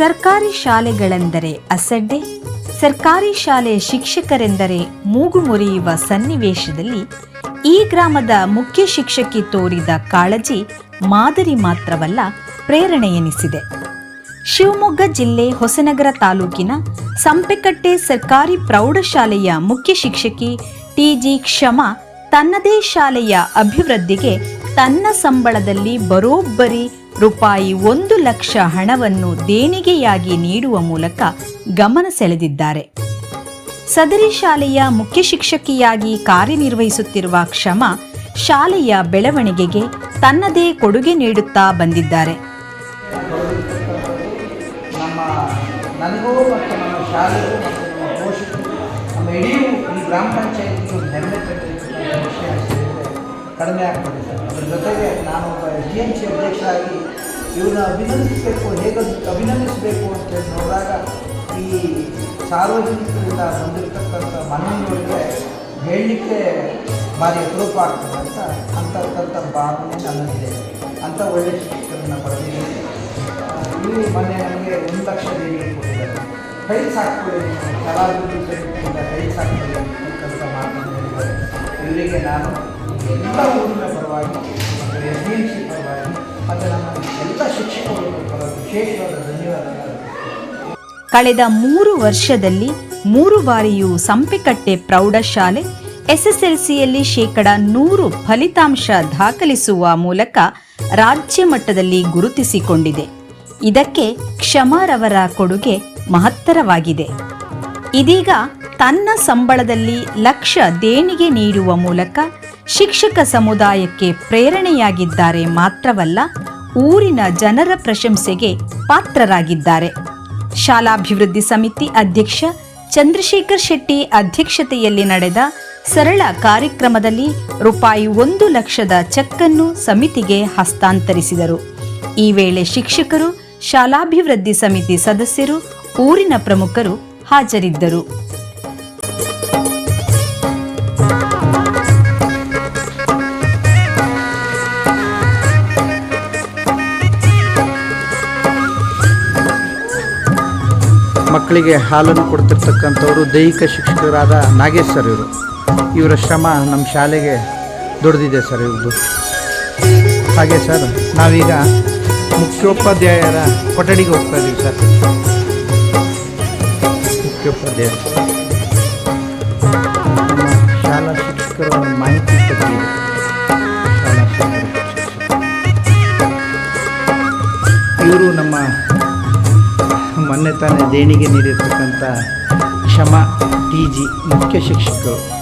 ಸರ್ಕಾರಿ ಶಾಲೆಗಳೆಂದರೆ ಅಸಡ್ಡೆ, ಸರ್ಕಾರಿ ಶಾಲೆ ಶಿಕ್ಷಕರೆಂದರೆ ಮೂಗು ಮುರಿಯುವ ಸನ್ನಿವೇಶದಲ್ಲಿ ಈ ಗ್ರಾಮದ ಮುಖ್ಯ ಶಿಕ್ಷಕಿ ತೋರಿದ ಕಾಳಜಿ ಮಾದರಿ ಮಾತ್ರವಲ್ಲ ಪ್ರೇರಣೆ ಎನಿಸಿದೆ ಶಿವಮೊಗ್ಗ ಜಿಲ್ಲೆ ಹೊಸನಗರ ತಾಲೂಕಿನ ಸಂಪೆಕಟ್ಟೆ ಸರ್ಕಾರಿ ಪ್ರೌಢಶಾಲೆಯ ಮುಖ್ಯ ಶಿಕ್ಷಕಿ ಟಿಜಿ ಕ್ಷಮಾ ತನ್ನದೇ ಶಾಲೆಯ ಅಭಿವೃದ್ಧಿಗೆ ತನ್ನ ಸಂಬಳದಲ್ಲಿ ಬರೋಬ್ಬರಿ ರೂಪಾಯಿ ಒಂದು ಲಕ್ಷ ಹಣವನ್ನು ದೇಣಿಗೆಯಾಗಿ ನೀಡುವ ಮೂಲಕ ಗಮನ ಸೆಳೆದಿದ್ದಾರೆ. ಸದರಿ ಶಾಲೆಯ ಮುಖ್ಯ ಶಿಕ್ಷಕಿಯಾಗಿ ಕಾರ್ಯನಿರ್ವಹಿಸುತ್ತಿರುವ ಕ್ಷಮಾ ಶಾಲೆಯ ಬೆಳವಣಿಗೆಗೆ ತನ್ನದೇ ಕೊಡುಗೆ ನೀಡುತ್ತಾ ಬಂದಿದ್ದಾರೆ. ನಮ್ಮ ಕಡಿಮೆ ಆಗ್ತದೆ ಸರ್ ಅದರ ಜೊತೆಗೆ ನಾನು ಒಬ್ಬ ಜಿ ಎಂ ಸಿ ಅಧ್ಯಕ್ಷರಾಗಿ ಇವನ್ನ ಅಭಿನಂದಿಸಬೇಕು, ಹೇಗೆ ಅಭಿನಂದಿಸಬೇಕು ಅಂತ ನೋಡಿದಾಗ ಈ ಸಾರ್ವಜನಿಕರಿಂದ ಬಂದಿರತಕ್ಕಂಥ ಮನವಿಗಳಿಗೆ ಹೇಳಲಿಕ್ಕೆ ಭಾರಿ ಅಪರೂಪ ಆಗ್ತದೆ ಅಂತ ಅಂತಕ್ಕಂಥ ಭಾವನೆ ನನ್ನಲ್ಲಿದೆ. ಅಂತ ಒಳ್ಳೆಯ ಶಿಕ್ಷಕರನ್ನ ಪಡೆದಿದ್ದೀನಿ ಇಲ್ಲಿ ಮೊನ್ನೆ ನನಗೆ ಒಂದು ಲಕ್ಷ ದೇಣಿಗೆ ಕೊಟ್ಟಿದ್ದಾರೆ. ಟೈಲ್ಸ್ ಹಾಕ್ಕೊಳ್ಳಿ ಕಲಾಭಿವೃದ್ಧಿ ಕೈ ಸಾಕ್ಕೊಳ್ಳಿ ಅಂತಕ್ಕಂಥ ಮಾತನ್ನು ಹೇಳಿದ್ದಾರೆ ಇವರಿಗೆ ನಾನು ಎಲ್ಲ ಕಳೆದ ಮೂರು ವರ್ಷದಲ್ಲಿ ಮೂರು ಬಾರಿಯೂ ಸಂಪಿಕಟ್ಟೆ ಪ್ರೌಢಶಾಲೆ ಎಸ್ಎಸ್ಎಲ್ಸಿಯಲ್ಲಿ ಶೇಕಡ ನೂರು ಫಲಿತಾಂಶ ದಾಖಲಿಸುವ ಮೂಲಕ ರಾಜ್ಯ ಮಟ್ಟದಲ್ಲಿ ಗುರುತಿಸಿಕೊಂಡಿದೆ. ಇದಕ್ಕೆ ಕ್ಷಮಾರವರ ಕೊಡುಗೆ ಮಹತ್ತರವಾಗಿದೆ. ಇದೀಗ ತನ್ನ ಸಂಬಳದಲ್ಲಿ ಲಕ್ಷ ದೇಣಿಗೆ ನೀಡುವ ಮೂಲಕ ಶಿಕ್ಷಕ ಸಮುದಾಯಕ್ಕೆ ಪ್ರೇರಣೆಯಾಗಿದ್ದಾರೆ ಮಾತ್ರವಲ್ಲ ಊರಿನ ಜನರ ಪ್ರಶಂಸೆಗೆ ಪಾತ್ರರಾಗಿದ್ದಾರೆ. ಶಾಲಾಭಿವೃದ್ಧಿ ಸಮಿತಿ ಅಧ್ಯಕ್ಷ ಚಂದ್ರಶೇಖರ್ ಶೆಟ್ಟಿ ಅಧ್ಯಕ್ಷತೆಯಲ್ಲಿ ನಡೆದ ಸರಳ ಕಾರ್ಯಕ್ರಮದಲ್ಲಿ ರೂಪಾಯಿ ಒಂದು ಲಕ್ಷದ ಚೆಕ್ಕನ್ನು ಸಮಿತಿಗೆ ಹಸ್ತಾಂತರಿಸಿದರು. ಈ ವೇಳೆ ಶಿಕ್ಷಕರು, ಶಾಲಾಭಿವೃದ್ಧಿ ಸಮಿತಿ ಸದಸ್ಯರು, ಊರಿನ ಪ್ರಮುಖರು ಹಾಜರಿದ್ದರು. ಮಕ್ಕಳಿಗೆ ಹಾಲನ್ನು ಕೊಡ್ತಿರ್ತಕ್ಕಂಥವರು ದೈಹಿಕ ಶಿಕ್ಷಕರಾದ ನಾಗೇಶ್ ಸರ್ ಇವರು. ಇವರ ಶ್ರಮ ನಮ್ಮ ಶಾಲೆಗೆ ದೊಡ್ಡದಿದೆ ಸರ್ ಇವ್ರದ್ದು ಹಾಗೆ ಸರ್, ನಾವೀಗ ಮುಖ್ಯೋಪಾಧ್ಯಾಯರ ಕೊಠಡಿಗೆ ಹೋಗ್ತಾ ಇದ್ದೀವಿ ಸರ್. ಮುಖ್ಯೋಪಾಧ್ಯಾಯ ಶಾಲಾ ಶಿಕ್ಷಕರ ಮಾಹಿತಿ ಇವರು ನಮ್ಮ ಮೊನ್ನೆ ತಾನೇ ದೇಣಿಗೆ ನೀಡಿರ್ತಕ್ಕಂಥ ಕ್ಷಮಾ ಟಿ ಜಿ ಮುಖ್ಯ ಶಿಕ್ಷಕರು.